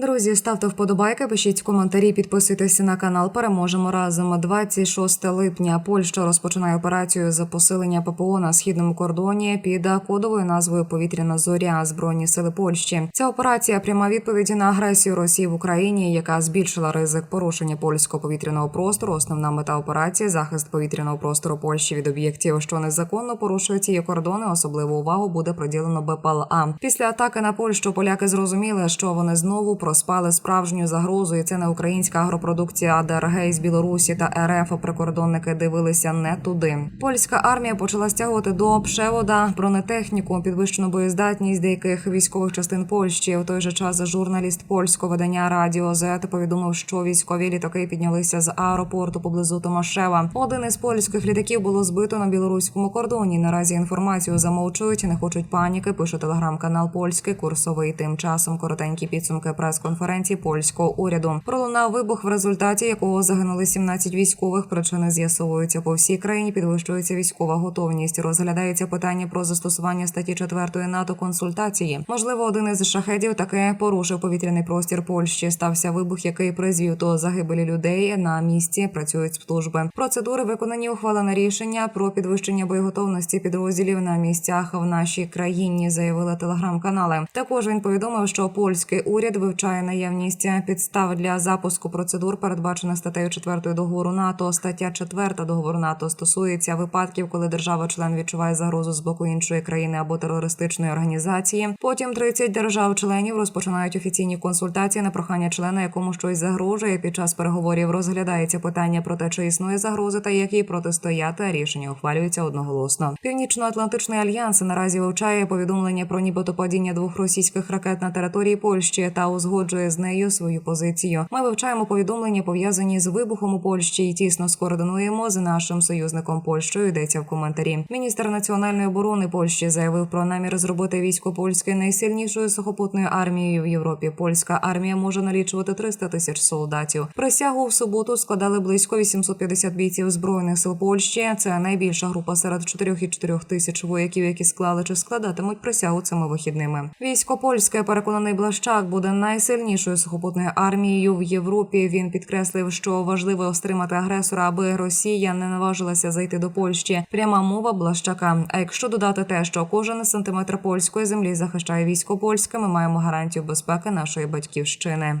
Друзі, ставте вподобайки, пишіть коментарі, підписуйтесь на канал. Переможемо разом. 26 липня. Польща розпочинає операцію за посилення ППО на східному кордоні під кодовою назвою Повітряна зоря Збройні сили Польщі. Ця операція пряма відповідь на агресію Росії в Україні, яка збільшила ризик порушення польського повітряного простору. Основна мета операції захист повітряного простору Польщі від об'єктів, що незаконно порушують її кордони. Особливу увагу буде приділено БПЛА. Після атаки на Польщу поляки зрозуміли, що вони знову проспали справжню загрозу, і це не українська агропродукція ДРГ із Білорусі та РФ. Прикордонники дивилися не туди. Польська армія почала стягувати до Пшевода бронетехніку, підвищену боєздатність деяких військових частин Польщі. В той же час журналіст польського видання Радіо Z повідомив, що військові літаки піднялися з аеропорту поблизу Томашева. Один із польських літаків було збито на білоруському кордоні. Наразі інформацію замовчують, не хочуть паніки. Пише телеграм-канал Польський курсовий. Тим часом коротенькі підсумки прес-конференції польського уряду. Пролунав вибух, в результаті якого загинули 17 військових. Причини з'ясовуються по всій країні. Підвищується військова готовність. Розглядається питання про застосування статті 4 НАТО консультації. Можливо, один із шахедів таки порушив повітряний простір Польщі. Стався вибух, який призвів до загибелі людей. На місці працюють служби. Процедури виконані ухвалене рішення про підвищення боєготовності підрозділів на місцях в нашій країні. Заявили телеграм-канали. Також він повідомив, що польський уряд вивчає наявність підстав для запуску процедур, передбачених статтею 4 договору НАТО. Стаття 4 договору НАТО стосується випадків, коли держава-член відчуває загрозу з боку іншої країни або терористичної організації. Потім 30 держав-членів розпочинають офіційні консультації на прохання члена, якому щось загрожує. Під час переговорів розглядається питання про те, чи існує загроза та як їй протистояти. Рішення ухвалюється одноголосно. Північно-Атлантичний альянс наразі вивчає повідомлення про нібито падіння двох російських ракет на території Польщі та узгоджує з нею свою позицію. Ми вивчаємо повідомлення пов'язані з вибухом у Польщі і тісно скоординуємо з нашим союзником Польщею. Йдеться в коментарі. Міністр національної оборони Польщі заявив про намір зробити військо польське найсильнішою сухопутною армією в Європі. Польська армія може налічувати 300 тисяч солдатів. Присягу в суботу складали близько 850 бійців збройних сил Польщі. Це найбільша група серед 4,4 тисяч вояків, які склали чи складатимуть присягу цими вихідними. Військо польське переконаний Блащак буде найсильнішою сухопутною армією в Європі. Він підкреслив, що важливо стримати агресора, аби Росія не наважилася зайти до Польщі. Пряма мова Блащака. А якщо додати те, що кожен сантиметр польської землі захищає військо польське, ми маємо гарантію безпеки нашої батьківщини.